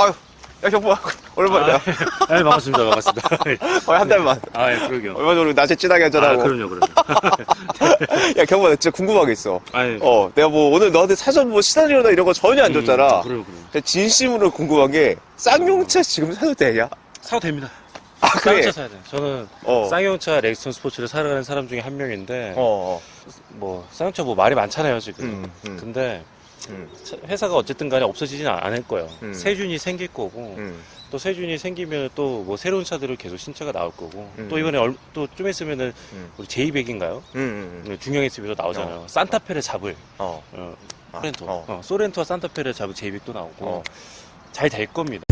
아유, 야, 경보, 오랜만이다. 네, 반갑습니다. 반갑습니다. 어, 한 달만. 아, 예, 그러게요. 얼마 전에 낮에 진하게 아, 한잔하고. 그럼요, 그럼요. 야, 경보, 나 진짜 궁금한 게 있어. 아, 예. 어, 내가 뭐 오늘 너한테 사전 뭐 시나리오나 이런 거 전혀 안 줬잖아. 음, 그래요, 그래요. 근데 진심으로 궁금한 게, 쌍용차 지금 사도 되냐? 사도 됩니다. 아, 그래? 쌍용차 사야 돼요. 저는 어. 쌍용차 렉슨 스포츠를 사러 가는 사람 중에 한 명인데, 어, 어. 뭐, 쌍용차 뭐 말이 많잖아요, 지금. 음, 음. 근데, 음, 차- 회사가 어쨌든 간에 없어지진 않- 않을 거예요. 음. 세준이 생길 거고, 음. 또 세준이 생기면 또 뭐 새로운 차들을 계속 신차가 나올 거고, 음. 또 이번에 또 좀 있으면은 음. 우리 J100인가요? 음, 음. 중형 SUV도 나오잖아요. 산타페를 잡을, 어. 어, 아, 소렌토. 어. 어, 소렌토와 산타페를 잡을 J100도 나오고, 어. 잘될 겁니다.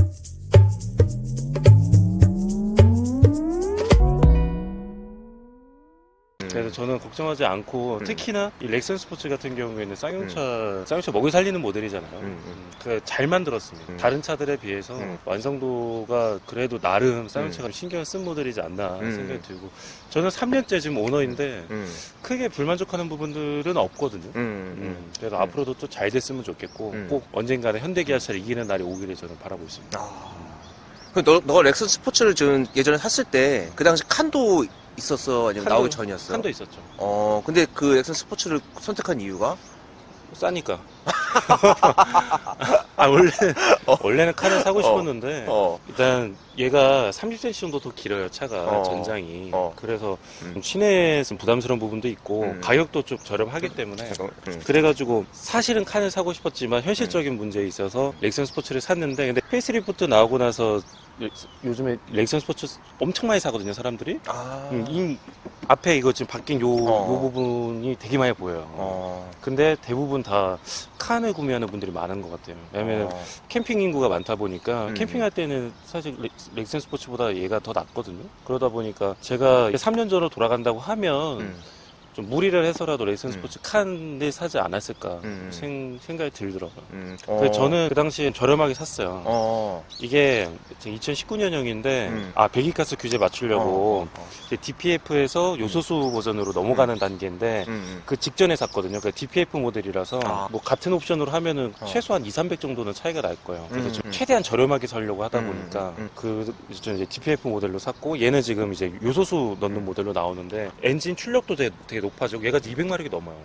저는 걱정하지 않고 음. 특히나 이 렉선 스포츠 같은 경우에는 쌍용차 쌍용차 먹이 살리는 모델이잖아요. 음, 음. 그잘 만들었습니다. 음. 다른 차들에 비해서 음. 완성도가 그래도 나름 쌍용차가 신경 을 쓴 모델이지 않나 음. 생각이 들고 저는 3년째 지금 오너인데 음. 크게 불만족하는 부분들은 없거든요. 음. 음, 음. 그래서 음. 앞으로도 또 잘 됐으면 좋겠고 음. 꼭 언젠가는 현대기아차를 이기는 날이 오기를 저는 바라고 있습니다. 아. 그 너, 너가 렉슨 스포츠를 지금 예전에 샀을 때, 그 당시 칸도 있었어? 아니면 나오기 전이었어? 칸도 있었죠. 어, 근데 그 렉슨 스포츠를 선택한 이유가? 싸니까. 아 원래 원래는 칸을 사고 싶었는데 어. 일단 얘가 30cm 정도 더 길어요 차가 어. 전장이. 어. 그래서 음. 좀 시내에서 부담스러운 부분도 있고 음. 가격도 좀 저렴하기 때문에 잠깐, 음. 그래가지고 사실은 칸을 사고 싶었지만 현실적인 문제에 있어서 렉선 스포츠를 샀는데 근데 페이스리프트 나오고 나서 요- 요즘에 렉선 스포츠 엄청 많이 사거든요 사람들이. 아. 음, 이 앞에 이거 지금 바뀐 요, 어. 요 부분이 되게 많이 보여요. 어. 근데 대부분 다 칸을 구매하는 분들이 많은 것 같아요. 왜냐면 어. 캠핑 인구가 많다 보니까 음. 캠핑할 때는 사실 렉- 렉슨 스포츠보다 얘가 더 낫거든요. 그러다 보니까 제가 3년 전으로 돌아간다고 하면 음. 좀 무리를 해서라도 렉슨 음. 스포츠 칸을 사지 않았을까 음. 생, 생각이 들더라고요. 음. 그래서 저는 그 당시에 저렴하게 샀어요. 어. 이게 2019년형인데 음. 아 배기가스 규제 맞추려고 어. 어. DPF에서 요소수 버전으로 넘어가는 단계인데 음. 그 직전에 샀거든요. 그 DPF 모델이라서 아. 뭐 같은 옵션으로 하면은 어. 최소한 2, 300 정도는 차이가 날 거예요. 그래서 음, 좀 음. 최대한 저렴하게 살려고 하다 음, 보니까 음, 음. 그 이제 DPF 모델로 샀고 얘는 지금 이제 요소수 넣는 음. 모델로 나오는데 엔진 출력도 되게, 되게 높아지고 얘가 200마력이 넘어요.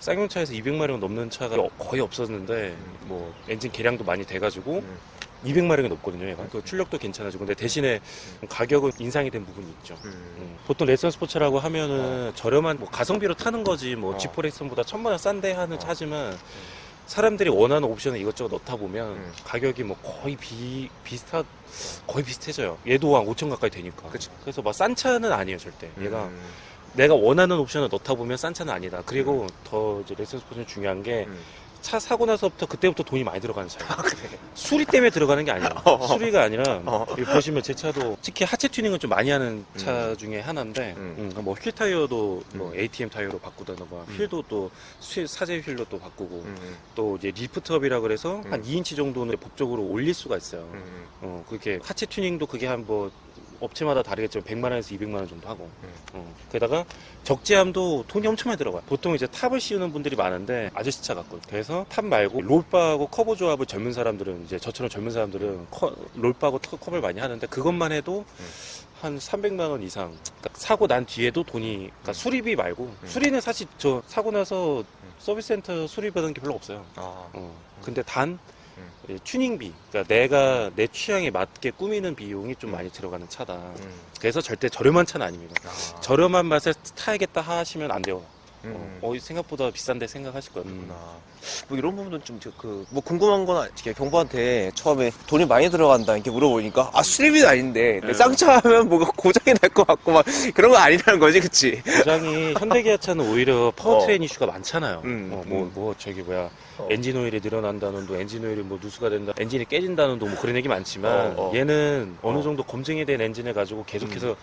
쌍용차에서 200마력 넘는 차가 거의 없었는데 뭐 엔진 개량도 많이 돼가지고 음. 200마력이 넘거든요. 얘가 그 출력도 괜찮아지고 근데 대신에 가격은 인상이 된 부분이 있죠. 음. 음, 보통 레슨 스포츠라고 하면은 저렴한 뭐 가성비로 타는 거지 뭐 어. 지포렉슨보다 천만 원 싼데 하는 어. 차지만 사람들이 원하는 옵션을 이것저것 넣다 보면 음. 가격이 뭐 거의 비 비슷하 거의 비슷해져요. 얘도 한 5천 가까이 되니까. 그치. 그래서 막 싼 차는 아니에요 절대. 얘가 음. 내가 원하는 옵션을 넣다 보면 싼 차는 아니다. 그리고 더 이제 레슨 스포츠는 중요한 게차 음. 사고 나서부터 그때부터 돈이 많이 들어가는 차예요. 아, 그래. 수리 때문에 들어가는 게 아니에요. 어. 수리가 아니라 어. 여기 보시면 제 차도 특히 하체 튜닝을 좀 많이 하는 차 중에 하나인데 음. 음, 뭐휠 타이어도 뭐 음. ATM 타이어로 바꾸다던가 음. 휠도 또 수- 사제 휠로 또 바꾸고 음. 또 이제 리프트업이라 그래서 음. 한 2인치 정도는 법적으로 올릴 수가 있어요. 음. 어 그렇게 하체 튜닝도 그게 한 뭐 업체마다 다르겠지만 100만 원에서 200만 원 정도 하고 음. 어, 게다가 적재함도 돈이 엄청 많이 들어가요. 보통 이제 탑을 씌우는 분들이 많은데 아저씨 차 같거든요. 그래서 탑 말고 롤바하고 커버 조합을 젊은 사람들은 이제 저처럼 젊은 사람들은 커- 롤바하고 터- 컵을 많이 하는데 그것만 해도 음. 한 300만 원 이상 그러니까 사고 난 뒤에도 돈이 그러니까 수리비 말고 수리는 사실 저 사고 나서 서비스 센터 수리 받은 게 별로 없어요. 아. 어. 근데 단 음. 이 튜닝비, 그러니까 내가 내 취향에 맞게 꾸미는 비용이 좀 음. 많이 들어가는 차다. 음. 그래서 절대 저렴한 차는 아닙니다. 아. 저렴한 맛에 타야겠다 하시면 안 돼요. 음. 어, 어, 생각보다 비싼데 생각하실 거예요. 그렇구나. 뭐 이런 부분은 좀 그 뭐 궁금한 건 아직 경부한테 처음에 돈이 많이 들어간다 이렇게 물어보니까 아 수리비는 아닌데 네. 쌍차 하면 뭐가 고장이 날 것 같고 막 그런 거 아니라는 거지 그치? 고장이 현대기아차는 오히려 파워트레인 이슈가 많잖아요. 음, 어, 뭐, 음. 뭐, 저기 뭐야. 어. 엔진 오일이 늘어난다는 도 엔진 오일이 뭐 누수가 된다, 엔진이 깨진다는 도뭐 그런 얘기 많지만 어, 어. 얘는 어느 어. 정도 검증이 된 엔진을 가지고 계속해서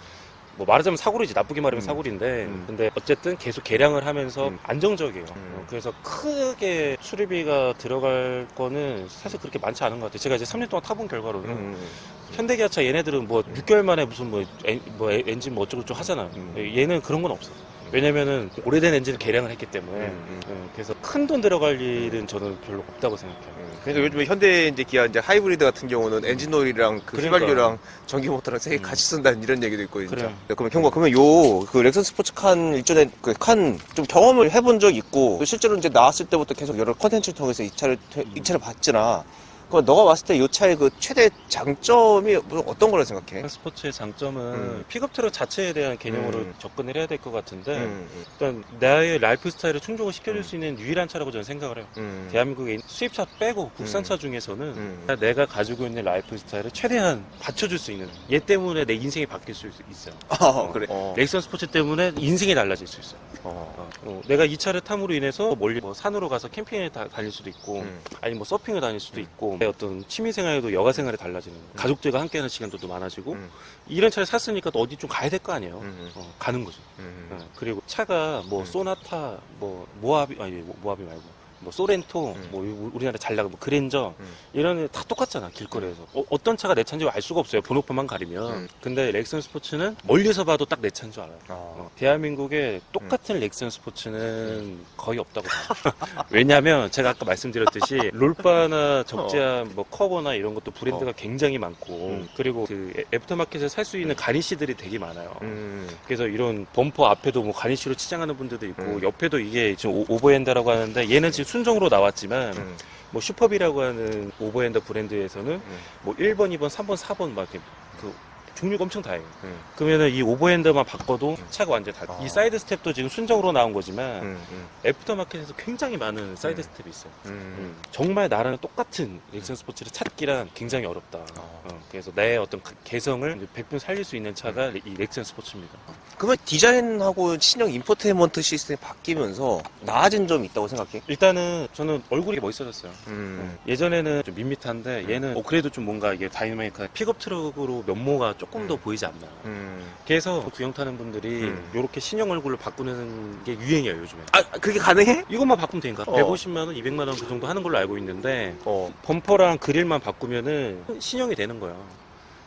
뭐 말하자면 사고리지 나쁘게 말하면 음. 사고리인데 음. 근데 어쨌든 계속 개량을 하면서 음. 안정적이에요. 음. 어, 그래서 크게 수리비가 들어갈 거는 사실 그렇게 많지 않은 것 같아요. 제가 이제 3년 동안 타본 결과로는 음. 현대기아차 얘네들은 뭐 6개월 만에 무슨 뭐, 엔, 뭐 에- 엔진 뭐 어쩌고 저쩌고 하잖아요. 음. 얘는 그런 건 없어. 왜냐면은 오래된 엔진을 개량을 했기 때문에 음, 예, 그래서 큰 돈 들어갈 일은 저는 별로 없다고 생각해요. 그러니까 요즘에 현대 이제 기아 이제 하이브리드 같은 경우는 엔진 오일이랑 그 그러니까. 휘발유랑 전기 모터랑 세개 음. 같이 쓴다는 이런 얘기도 있고 진짜. 그래요. 네, 그러면 경과 그러면 요 그 렉선 스포츠 칸 일전에 그 칸 좀 경험을 해본 적 있고 또 실제로 이제 나왔을 때부터 계속 여러 컨텐츠를 통해서 이 차를 이 차를 봤잖아. 그럼 너가 봤을 때 이 차의 그 최대 장점이 뭐 어떤 거라 생각해? 스포츠의 장점은 음. 픽업 트럭 자체에 대한 개념으로 음. 접근을 해야 될 것 같은데 음, 일단 나의 라이프 스타일을 충족을 시켜줄 음. 수 있는 유일한 차라고 저는 생각을 해요. 음. 대한민국에 있는 수입차 빼고 국산차 중에서는 음. 내가 가지고 있는 라이프 스타일을 최대한 받쳐줄 수 있는 얘 때문에 내 인생이 바뀔 수 있- 있어요. 아, 그래. 어. 렉선 스포츠 때문에 인생이 달라질 수 있어요. 어. 어, 어, 내가 이 차를 탐으로 인해서 멀리 뭐 산으로 가서 캠핑에 다, 다닐 수도 있고 음. 아니 뭐 서핑을 다닐 수도 있고 내 어떤 취미 생활에도 여가 생활이 달라지는 가족들과 함께하는 시간도 또 많아지고 음. 이런 차를 샀으니까 또 어디 좀 가야 될 거 아니에요. 음. 어, 가는 거죠. 음. 어, 그리고 차가 뭐 음. 소나타, 뭐 모하비 아니 뭐, 모하비 말고 뭐 소렌토, 음. 뭐 우- 우리나라 잘 나가 뭐 그랜저 음. 이런 애다 똑같잖아 길거리에서. 어, 떤 차가 내 차인지 알 수가 없어요 번호판만 가리면. 음. 근데 렉선 스포츠는 멀리서 봐도 딱 내 차인 줄 알아요. 어. 어, 대한민국에 똑같은 렉선 스포츠는 거의 없다고 봐요. 왜냐하면 제가 아까 말씀드렸듯이 롤바나 적재함, 뭐 커버나 이런 것도 브랜드가 굉장히 많고 어. 음. 그리고 그 애- 애프터마켓에서 살 수 있는 가니시들이 되게 많아요. 음. 그래서 이런 범퍼 앞에도 뭐 가니쉬로 치장하는 분들도 있고 음. 옆에도 이게 지금 오- 오버핸드라고 하는데 얘는 지금 순정으로 나왔지만 음. 뭐 슈퍼비라고 하는 오버핸드 브랜드에서는 음. 뭐 1번, 2번, 3번, 4번 막 이렇게 그 종류가 엄청 다양해요. 음. 그러면은 이 오버핸드만 바꿔도 음. 차가 완전히 달라. 아. 이 사이드 스텝도 지금 순정으로 나온 거지만 음. 음. 애프터마켓에서 굉장히 많은 사이드 음. 스텝이 있어요. 음. 음. 정말 나랑 똑같은 렉선 스포츠를 찾기란 굉장히 어렵다. 아. 어, 그래서 내 어떤 그 개성을 이제 100분 살릴 수 있는 차가 이 렉선 스포츠입니다. 그러면 디자인하고 신형 인포테인먼트 시스템이 바뀌면서 나아진 점이 있다고 생각해? 일단은 저는 얼굴이 멋있어졌어요. 음. 예전에는 좀 밋밋한데 음. 얘는 어, 그래도 좀 뭔가 이게 다이나믹한 픽업 트럭으로 면모가 조금 더 음. 보이지 않나. 음. 그래서 구형 타는 분들이 음. 이렇게 신형 얼굴로 바꾸는 게 유행이에요 요즘에. 아, 그게 가능해? 이것만 바꾸면 되니까 어. 150만 원, 200만 원 그 정도 하는 걸로 알고 있는데 어. 범퍼랑 그릴만 바꾸면은 신형이 되는 거야.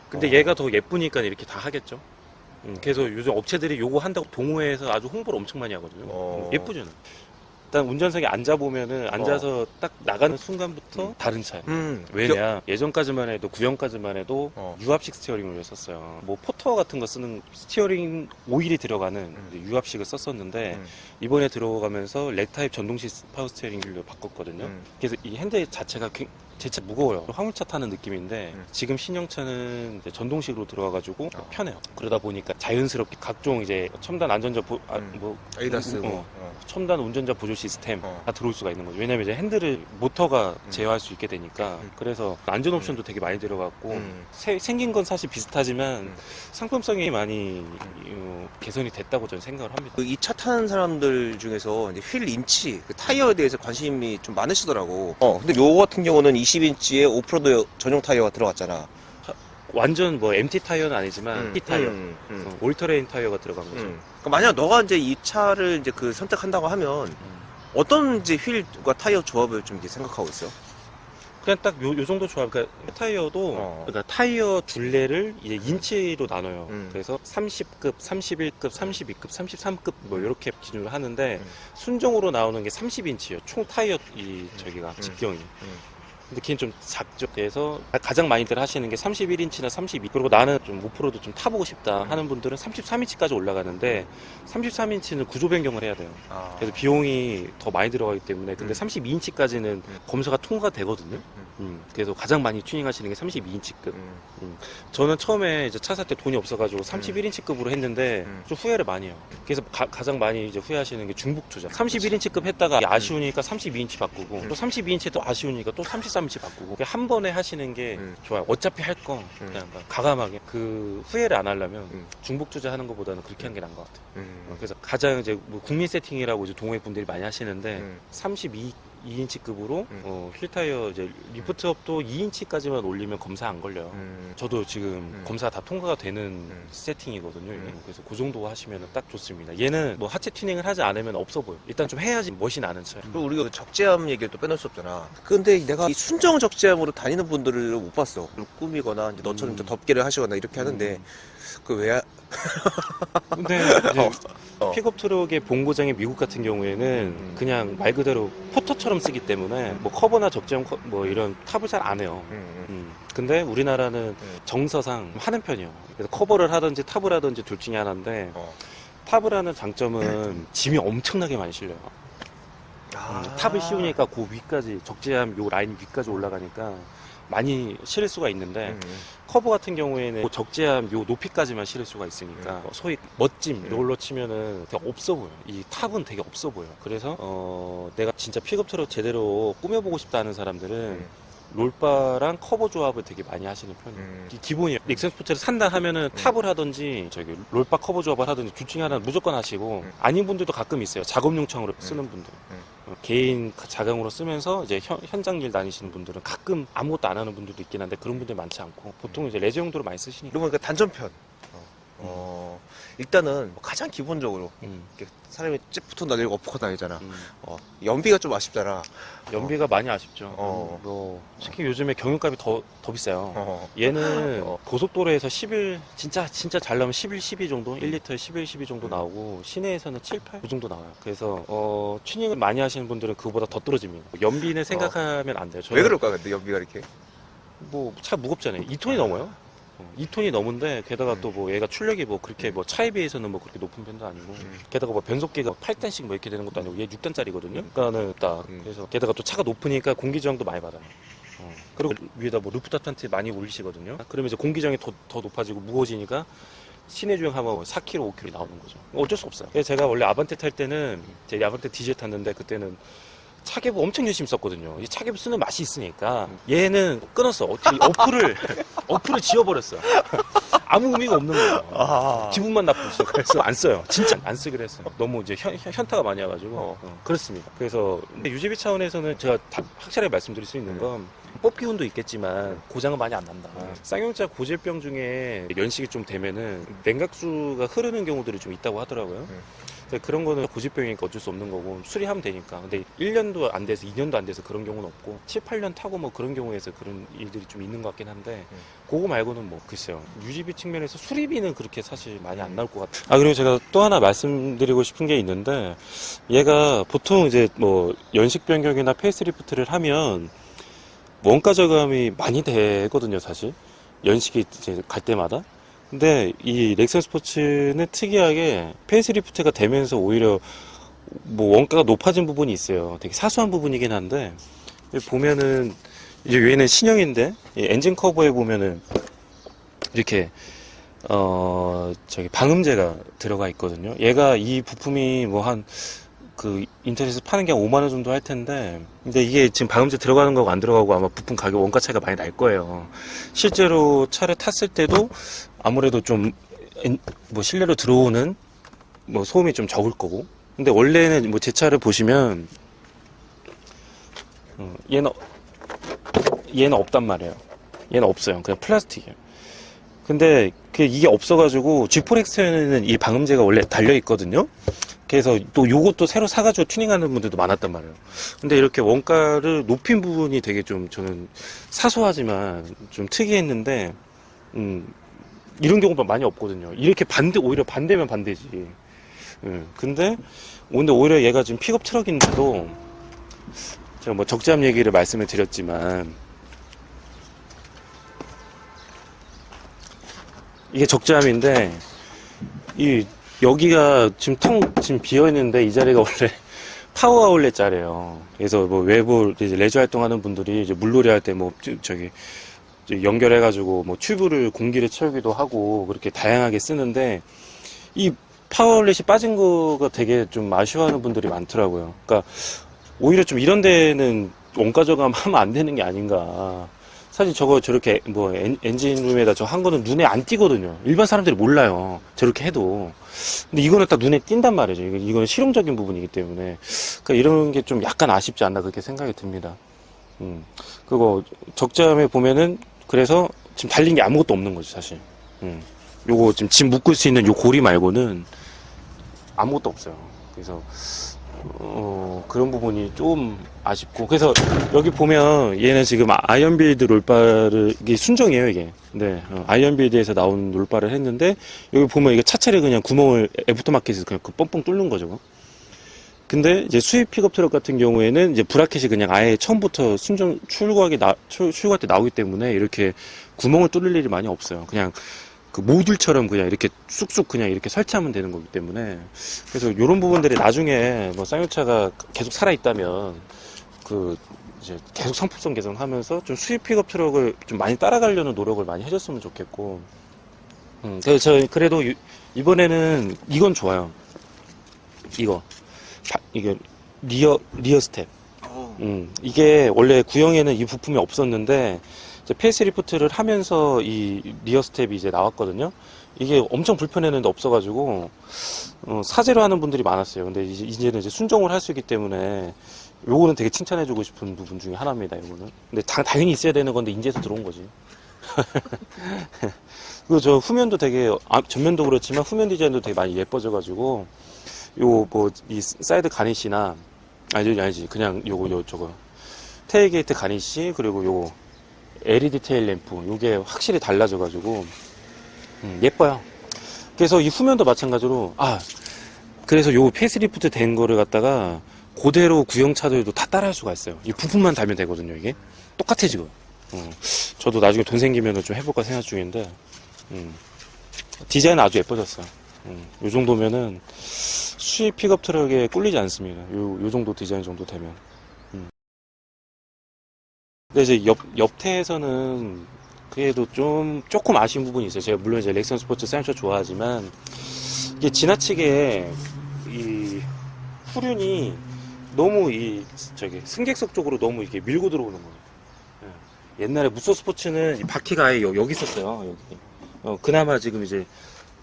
근데 어. 얘가 더 예쁘니까 이렇게 다 하겠죠. 음, 그래서 요즘 업체들이 요거 한다고 동호회에서 아주 홍보를 엄청 많이 하거든요. 어. 음, 예쁘잖아. 일단 운전석에 앉아 보면은 앉아서 딱 나가는 순간부터 음. 다른 차예요. 음. 왜냐 예전까지만 해도 구형까지만 해도 어. 유압식 스티어링을 썼어요. 뭐 포터 같은 거 쓰는 스티어링 오일이 들어가는 음. 이제 유압식을 썼었는데 음. 이번에 들어가면서 렉타입 전동식 파워 스티어링으로 바꿨거든요. 음. 그래서 이 핸들 자체가 제 차 무거워요. 화물차 타는 느낌인데 음. 지금 신형차는 이제 전동식으로 들어가가지고 어. 편해요. 그러다 보니까 자연스럽게 각종 이제 첨단 안전자 보, 아, 음. 뭐 에이다스 어, 뭐. 첨단 운전자 보조 시스템 어. 다 들어올 수가 있는 거죠. 왜냐면 이제 핸들을 모터가 음. 제어할 수 있게 되니까 음. 그래서 안전 옵션도 되게 많이 들어갔고 음. 세- 생긴 건 사실 비슷하지만 음. 상품성이 많이 어, 개선이 됐다고 저는 생각을 합니다. 이 차 타는 사람들 중에서 이제 휠 인치, 그 타이어에 대해서 관심이 좀 많으시더라고. 어, 근데 요 같은 경우는 20인치의 오프로드 전용 타이어가 들어갔잖아. 완전 뭐 MT 타이어는 아니지만 T 타이어, 음, 음. 어, 올터레인 타이어가 들어간 거죠. 음. 그러니까 만약 너가 이제 이 차를 이제 그 선택한다고 하면 음. 어떤 이제 휠과 타이어 조합을 좀 이렇게 생각하고 있어? 그냥 딱 요 정도 조합. 그러니까 타이어도 어. 그러니까 타이어 둘레를 이제 인치로 나눠요. 음. 그래서 30급, 31급, 32급, 33급 뭐 이렇게 기준으로 하는데 음. 순정으로 나오는 게 30인치예요. 총 타이어 이 저기가 음. 직경이. 음. 근데 걔는 좀 작죠. 그래서 가장 많이들 하시는 게 31인치나 32. 그리고 나는 좀 오프로드 좀 타보고 싶다 음. 하는 분들은 33인치까지 올라가는데 33인치는 구조 변경을 해야 돼요. 아. 그래서 비용이 더 많이 들어가기 때문에 근데 음. 32인치까지는 검사가 통과되거든요. 음, 그래서 가장 많이 튜닝하시는 게 32인치급. 음. 저는 처음에 이제 차 살 때 돈이 없어가지고 31인치급으로 했는데 음. 좀 후회를 많이 해요. 그래서 가, 장 많이 이제 후회하시는 게 중복 투자. 31인치급 했다가 아쉬우니까 32인치 바꾸고 음. 또 32인치 또 아쉬우니까 또 33 인치 바꾸고 그냥 한 번에 하시는 게 음. 좋아요. 어차피 할 거 그냥 가감하게 그 후회를 안 하려면 음. 중복 투자하는 것보다는 그렇게 하는 게 나은 것 같아요. 음. 어, 그래서 가장 이제 뭐 국민 세팅이라고 이제 동호회 분들이 많이 하시는데 음. 32 2인치급으로 음. 어, 휠타이어 이제 리프트업도 2인치까지만 올리면 검사 안 걸려요. 음. 저도 지금 음. 검사 다 통과가 되는 세팅이거든요. 이게. 음. 그래서 그 정도 하시면 딱 좋습니다. 얘는 뭐 하체 튜닝을 하지 않으면 없어 보여. 일단 좀 해야지 멋이 나는 차예요. 그리고 우리가 그 적재함 얘기를 또 빼놓을 수 없잖아. 근데 내가 이 순정 적재함으로 다니는 분들을 못 봤어. 꾸미거나 이제 너처럼 음. 좀 덮개를 하시거나 이렇게 하는데 그 왜? 근데 이제 어. 픽업 트럭의 본고장이 미국 같은 경우에는 음. 그냥 말 그대로 포터처럼 쓰기 때문에 뭐 커버나 적재형 커- 뭐 이런 탑을 잘 안 해요. 음, 음. 근데 우리나라는 음. 정서상 하는 편이에요. 그래서 커버를 하든지 탑을 하든지 둘 중에 하나인데 어. 탑을 하는 장점은 짐이 엄청나게 많이 실려요. 아. 음, 탑을 씌우니까 그 위까지 적재함 요 라인 위까지 올라가니까 많이 실을 수가 있는데 음, 음. 커버 같은 경우에는 그 적재함 요 높이까지만 실을 수가 있으니까 음. 소위 멋짐 음. 이걸로 치면은 되게 없어 보여. 이 탑은 되게 없어 보여. 그래서 어 내가 진짜 픽업 트럭 제대로 꾸며보고 싶다 하는 사람들은 음. 롤바랑 커버 조합을 되게 많이 하시는 편이에요. 음. 이 기본이에요. 넥센 스포츠를 산다 하면은 탑을 하든지 저기 롤바 커버 조합을 하든지 둘 중에 하나는 무조건 하시고 음. 아닌 분들도 가끔 있어요. 작업용 창으로 쓰는 분들. 음. 어, 개인 자강으로 쓰면서 이제 현, 현장 일 다니시는 분들은 가끔 아무것도 안 하는 분들도 있긴 한데 그런 분들 많지 않고 보통 이제 레저 용도로 많이 쓰시니까. 그러면 그 단전편. 어. 어. 일단은 뭐 가장 기본적으로 음, 이렇게 사람이 찝부터 날리고 엎어컷 다니잖아. 음. 어. 연비가 좀 아쉽잖아. 연비가 많이 아쉽죠. 어. 뭐 특히 요즘에 경유값이 더, 더 비싸요. 어. 얘는 어. 고속도로에서 11 진짜 진짜 잘 나오면 11, 12 정도 1리터에 11, 12 정도 나오고 시내에서는 7, 8 그 정도 나와요. 그래서 어, 튜닝을 많이 하시는 분들은 그거보다 더 떨어집니다. 연비는 생각하면 안 돼요. 왜 그럴까 근데 연비가 이렇게? 뭐차 무겁잖아요. 2톤이 넘어요. 어, 2톤이 넘은데 게다가 또 뭐 얘가 출력이 뭐 그렇게 뭐 차에 비해서는 뭐 그렇게 높은 편도 아니고 음. 게다가 뭐 변속기가 8단씩 뭐 이렇게 되는 것도 아니고 얘 6단짜리거든요. 그러니까는 딱 음. 그래서 게다가 또 차가 높으니까 공기 저항도 많이 받아요. 어. 그리고 위에다 뭐 루프탑 텐트 많이 올리시거든요. 그러면 이제 공기 저항이 더, 더 높아지고 무거워지니까 시내 주행하면 4km, 5km 나오는 거죠. 어쩔 수 없어요. 그래서 제가 원래 아반떼 탈 때는 제 아반떼 디젤 탔는데 그때는 차계부 엄청 열심히 썼거든요. 이 차계부 쓰는 맛이 있으니까 얘는 끊었어. 어떻게 어플을 어플을 지워버렸어. 아무 의미가 없는 거예요. 아. 기분만 나쁘죠. 그래서 안 써요. 진짜 안 쓰기로 했어요. 너무 이제 현, 현- 현타가 많이 와가지고 어. 어, 그렇습니다. 그래서 근데 유지비 차원에서는 제가 다 확실하게 말씀드릴 수 있는 건 뽑기 운도 있겠지만 고장은 많이 안 난다. 음. 쌍용차 고질병 중에 연식이 좀 되면은 냉각수가 흐르는 경우들이 좀 있다고 하더라고요. 음. 근데 그런 거는 고질병이니까 어쩔 수 없는 거고 수리하면 되니까. 근데 1년도 안 돼서 2년도 안 돼서 그런 경우는 없고 7, 8년 타고 뭐 그런 경우에서 그런 일들이 좀 있는 것 같긴 한데 음. 그거 말고는 뭐 글쎄요. 유지비 측면에서 수리비는 그렇게 사실 많이 안 나올 것 같아요. 아 그리고 제가 또 하나 말씀드리고 싶은 게 있는데 얘가 보통 이제 뭐 연식 변경이나 페이스리프트를 하면 원가 저감이 많이 되거든요, 사실. 연식이 이제 갈 때마다. 근데 이 렉선 스포츠는 특이하게 페이스리프트가 되면서 오히려 뭐 원가가 높아진 부분이 있어요. 되게 사소한 부분이긴 한데 보면은 이제 얘는 신형인데 이 엔진 커버에 보면은 이렇게 어 저기 방음제가 들어가 있거든요. 얘가 이 부품이 뭐 한 그 인터넷에서 파는 게 한 5만 원 정도 할 텐데 근데 이게 지금 방음제 들어가는 거고 안 들어가고 아마 부품 가격 원가 차이가 많이 날 거예요. 실제로 차를 탔을 때도 아무래도 좀 뭐 실내로 들어오는 뭐 소음이 좀 적을 거고 근데 원래는 뭐 제 차를 보시면 어, 얘는 얘는 없단 말이에요. 얘는 없어요. 그냥 플라스틱이에요. 근데 그 이게 없어가지고 G4X에는 이 방음제가 원래 달려 있거든요. 그래서 또 요것도 새로 사가지고 튜닝하는 분들도 많았단 말이에요. 근데 이렇게 원가를 높인 부분이 되게 좀 저는 사소하지만 좀 특이했는데, 음, 이런 경우가 많이 없거든요. 이렇게 반대, 오히려 반대면 반대지. 음, 근데, 근데 오히려 얘가 지금 픽업 트럭인데도, 제가 뭐 적재함 얘기를 말씀을 드렸지만, 이게 적재함인데, 이, 여기가 지금 텅, 지금 비어있는데, 이 자리가 원래 파워 아울렛 자리예요. 그래서 뭐 외부 레저 활동하는 분들이 이제 물놀이 할 때 뭐, 저기, 연결해가지고 뭐 튜브를 공기를 채우기도 하고 그렇게 다양하게 쓰는데 이 파워아울렛이 빠진 거가 되게 좀 아쉬워하는 분들이 많더라고요. 그러니까 오히려 좀 이런 데는 원가 저감하면 안 되는 게 아닌가. 사실 저거 저렇게 뭐 엔, 엔진룸에다 저 한 거는 눈에 안 띄거든요. 일반 사람들이 몰라요. 저렇게 해도. 근데 이거는 딱 눈에 띈단 말이죠. 이거- 이거는 실용적인 부분이기 때문에. 그러니까 이런 게 좀 약간 아쉽지 않나 그렇게 생각이 듭니다. 음. 그거 적자함에 보면은 그래서 지금 달린 게 아무것도 없는 거죠, 사실. 음. 요거 지금 짐 묶을 수 있는 요 고리 말고는 아무것도 없어요. 그래서 어, 그런 부분이 좀 아쉽고. 그래서 여기 보면 얘는 지금 아이언빌드 롤바를, 이게 순정이에요, 이게. 네, 어, 아이언빌드에서 나온 롤바를 했는데, 여기 보면 이게 차체를 그냥 구멍을 애프터마켓에서 그냥 그 뻥뻥 뚫는 거죠. 근데 이제 수입 픽업 트럭 같은 경우에는 이제 브라켓이 그냥 아예 처음부터 순정 출고하기 나, 출, 출고할 때 나오기 때문에 이렇게 구멍을 뚫릴 일이 많이 없어요. 그냥 그 모듈처럼 그냥 이렇게 쑥쑥 그냥 이렇게 설치하면 되는 거기 때문에 그래서 이런 부분들이 나중에 뭐 쌍용차가 계속 살아 있다면 그 이제 계속 상품성 개선하면서 좀 수입 픽업 트럭을 좀 많이 따라가려는 노력을 많이 해줬으면 좋겠고 음, 그래서 저 그래도 이- 이번에는 이건 좋아요. 이거 바- 이게 리어 리어 스텝. 음, 이게 원래 구형에는 이 부품이 없었는데 이제 페이스리프트를 하면서 이 리어 스텝이 이제 나왔거든요. 이게 엄청 불편했는데 없어가지고 어, 사제로 하는 분들이 많았어요. 근데 이제 이제는 이제 순정을 할 수 있기 때문에 요거는 되게 칭찬해주고 싶은 부분 중에 하나입니다. 요거는. 근데 다, 당연히 있어야 되는 건데 인제에서 들어온 거지. 그리고 저 후면도 되게 아, 전면도 그렇지만 후면 디자인도 되게 많이 예뻐져가지고 요 뭐 이 사이드 가니시나 아니 아니지 그냥 요거 요 저거 테일게이트 가니시 그리고 요거 LED 테일 램프 요게 확실히 달라져 가지고 음, 예뻐요. 그래서 이 후면도 마찬가지로 아 그래서 요 페이스리프트 된 거를 갖다가 그대로 구형차들도 다 따라할 수가 있어요. 이 부품만 달면 되거든요 이게 똑같아 지금. 어, 저도 나중에 돈 생기면 좀 해볼까 생각 중인데 음, 디자인 아주 예뻐졌어요. 음, 요 정도면은 수입 픽업 트럭에 꿀리지 않습니다. 요, 요 정도 디자인 정도 되면. 음. 근데 이제 옆, 옆태에서는 그래도 좀, 조금 아쉬운 부분이 있어요. 제가 물론 이제 렉선 스포츠 사이언차 좋아하지만, 이게 지나치게, 이, 후륜이 너무 이, 저기, 승객석 쪽으로 너무 이게 밀고 들어오는 거예요. 예. 옛날에 무쏘 스포츠는 이 바퀴가 아예 여- 여기 있었어요. 여기. 어, 그나마 지금 이제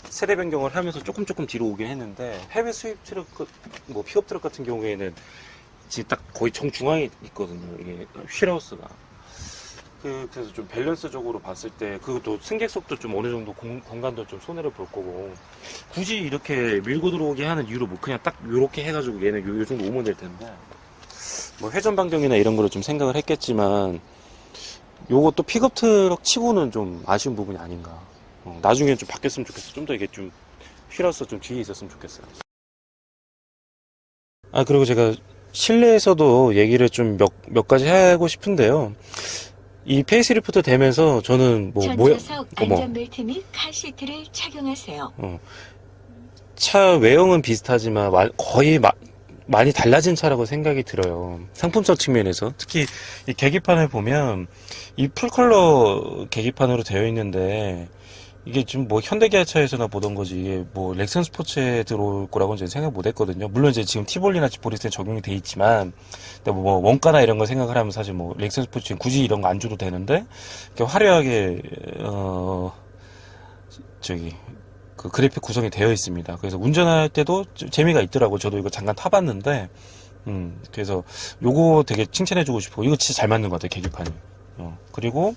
세대 변경을 하면서 조금 조금 뒤로 오긴 했는데 해외 수입 트럭 그- 뭐 픽업 트럭 같은 경우에는 지금 딱 거의 정중앙에 있거든요. 이게 휠하우스가. 그, 그래서 좀 밸런스적으로 봤을 때 그것도 승객석도 좀 어느 정도 공, 공간도 좀 손해를 볼 거고 굳이 이렇게 밀고 들어오게 하는 이유로 뭐 그냥 딱 요렇게 해가지고 얘는 요, 요 정도 오면 될 텐데 뭐 회전 반경이나 이런 거를 좀 생각을 했겠지만 요것도 픽업 트럭 치고는 좀 아쉬운 부분이 아닌가 어, 나중에 좀 바뀌었으면 좋겠어. 좀 더 이게 좀 휠하우스 좀 뒤에 있었으면 좋겠어요. 아 그리고 제가 실내에서도 얘기를 좀 몇 몇 가지 하고 싶은데요. 이 페이스리프트 되면서 저는 뭐 뭐야. 안전벨트 및 카시트를 착용하세요. 차 외형은 비슷하지만 와- 거의 마- 많이 달라진 차라고 생각이 들어요. 상품성 측면에서 특히 이 계기판을 보면 이 풀컬러 계기판으로 되어 있는데 이게 좀뭐 현대기아차에서나 보던 거지 이게 뭐 렉선 스포츠에 들어올 거라고는 저는 생각 못 했거든요. 물론 이제 지금 티볼리나 지포리스에 적용이 돼 있지만 뭐 원가나 이런 거 생각을 하면 사실 뭐 렉선 스포츠는 굳이 이런 거 안 줘도 되는데 이렇게 화려하게 어 저기 그 그래픽 구성이 되어 있습니다. 그래서 운전할 때도 좀 재미가 있더라고. 저도 이거 잠깐 타봤는데, 음, 그래서 요거 되게 칭찬해주고 싶어. 이거 진짜 잘 맞는 것 같아요, 계기판이. 어, 그리고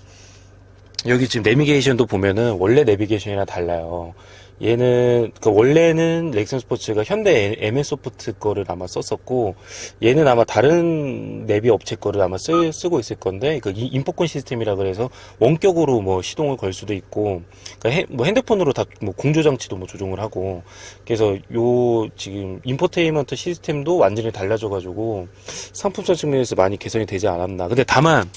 여기 지금 내비게이션도 보면은 원래 내비게이션이랑 달라요. 얘는 그 원래는 렉슨 스포츠가 현대 MS 소프트 거를 아마 썼었고 얘는 아마 다른 내비 업체 거를 아마 쓰, 쓰고 있을 건데 그 이- 인포콘 시스템이라 그래서 원격으로 뭐 시동을 걸 수도 있고 그러니까 핸, 뭐 핸드폰으로 다 뭐 공조 장치도 뭐 조종을 하고 그래서 요 지금 인포테인먼트 시스템도 완전히 달라져 가지고 상품성 측면에서 많이 개선이 되지 않았나. 근데 다만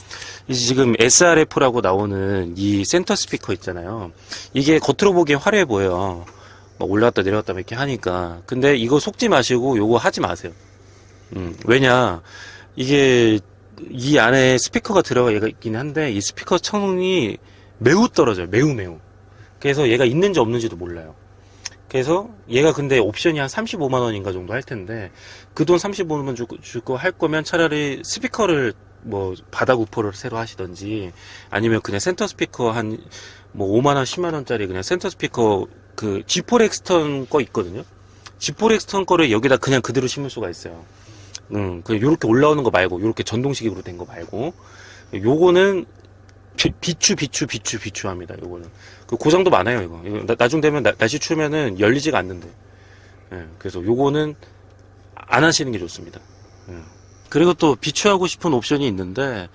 지금 SRF라고 나오는 이 센터 스피커 있잖아요. 이게 겉으로 보기엔 화려해 보여요. 막 올라갔다 내려갔다 막 이렇게 하니까. 근데 이거 속지 마시고 요거 하지 마세요. 음, 왜냐, 이게 이 안에 스피커가 들어가 있긴 한데 이 스피커 청이 매우 떨어져요. 매우 매우. 그래서 얘가 있는지 없는지도 몰라요. 그래서 얘가 근데 옵션이 한 35만 원인가 정도 할 텐데 그 돈 35만 원 주고 할 거면 차라리 스피커를 뭐 바닥 우퍼를 새로 하시던지 아니면 그냥 센터 스피커 한 뭐 5만 원, 10만 원짜리 그냥 센터 스피커 그 G4 렉스턴 거 있거든요. G4 렉스턴 거를 여기다 그냥 그대로 심을 수가 있어요. 음, 그 요렇게 올라오는 거 말고 요렇게 전동식으로 된 거 말고 요거는 비, 비추 비추 비추 비추 합니다. 요거는 그 고장도 많아요. 이거, 이거 나, 나중 되면 나- 날씨 추우면은 열리지가 않는데. 예, 그래서 요거는 안 하시는 게 좋습니다. 음. 그리고 또 비추하고 싶은 옵션이 있는데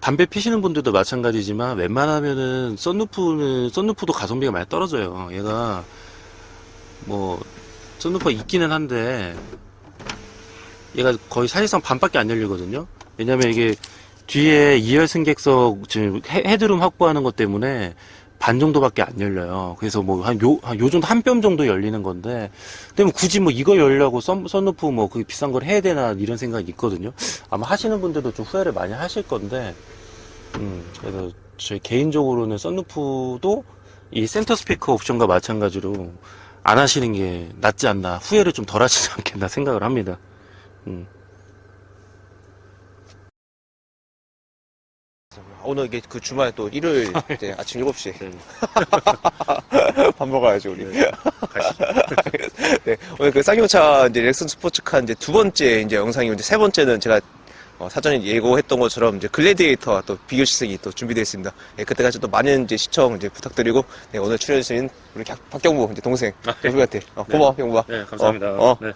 담배 피시는 분들도 마찬가지지만 웬만하면은 썬루프는 썬루프도 가성비가 많이 떨어져요. 얘가 뭐 썬루프가 있기는 한데 얘가 거의 사실상 반밖에 안 열리거든요. 왜냐면 이게 뒤에 2열 승객석 지금 헤- 헤드룸 확보하는 것 때문에 반 정도밖에 안 열려요. 그래서 뭐 한 요, 한 요 정도 한 뼘 정도 열리는 건데, 근데 뭐 굳이 뭐 이거 열려고 썬, 썬루프 뭐 그 비싼 걸 해야 되나 이런 생각이 있거든요. 아마 하시는 분들도 좀 후회를 많이 하실 건데, 음, 그래서 저희 개인적으로는 썬루프도 이 센터 스피커 옵션과 마찬가지로 안 하시는 게 낫지 않나, 후회를 좀 덜 하시지 않겠나 생각을 합니다. 음. 오늘 이게 그 주말에 또 일요일 이제 아침 7시 네. 밥 먹어야죠 우리. 네. 가시죠. 네, 오늘 그 쌍용차 이제 렉슨 스포츠카 이제 두 번째 이제 영상이고 이제 세 번째는 제가 어, 사전에 예고했던 것처럼 이제 글래디에이터와 또 비교 시승이 또 준비되어 있습니다. 예, 그때까지 또 많은 이제 시청 이제 부탁드리고 네, 오늘 출연해주신 우리 박- 박경부 이제 동생 경부한테 어, 고마워 경부야. 네, 감사합니다. 어, 어. 네.